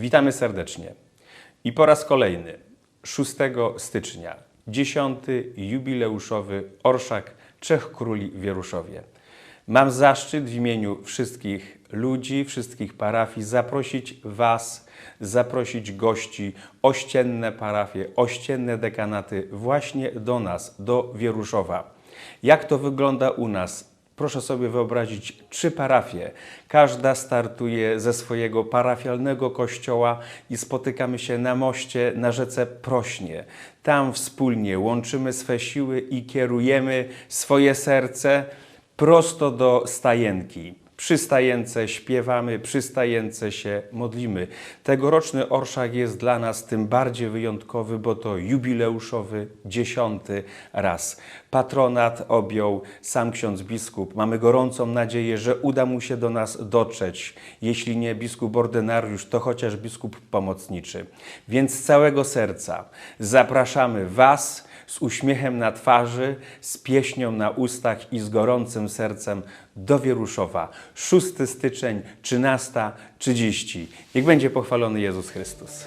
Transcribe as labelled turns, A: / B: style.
A: Witamy serdecznie. I po raz kolejny, 6 stycznia, 10. jubileuszowy Orszak Trzech Króli w Wieruszowie. Mam zaszczyt w imieniu wszystkich ludzi, wszystkich parafii zaprosić Was, zaprosić gości, ościenne parafie, ościenne dekanaty właśnie do nas, do Wieruszowa. Jak to wygląda u nas? Proszę sobie wyobrazić trzy parafie. Każda startuje ze swojego parafialnego kościoła i spotykamy się na moście na rzece Prośnie. Tam wspólnie łączymy swe siły i kierujemy swoje serce prosto do stajenki. Przy stajence śpiewamy, przy stajence się modlimy. Tegoroczny orszak jest dla nas tym bardziej wyjątkowy, bo to jubileuszowy dziesiąty raz. Patronat objął sam ksiądz biskup. Mamy gorącą nadzieję, że uda mu się do nas dotrzeć. Jeśli nie biskup ordynariusz, to chociaż biskup pomocniczy. Więc z całego serca zapraszamy Was z uśmiechem na twarzy, z pieśnią na ustach i z gorącym sercem do Wieruszowa. 6 styczeń, 13.30. Niech będzie pochwalony Jezus Chrystus.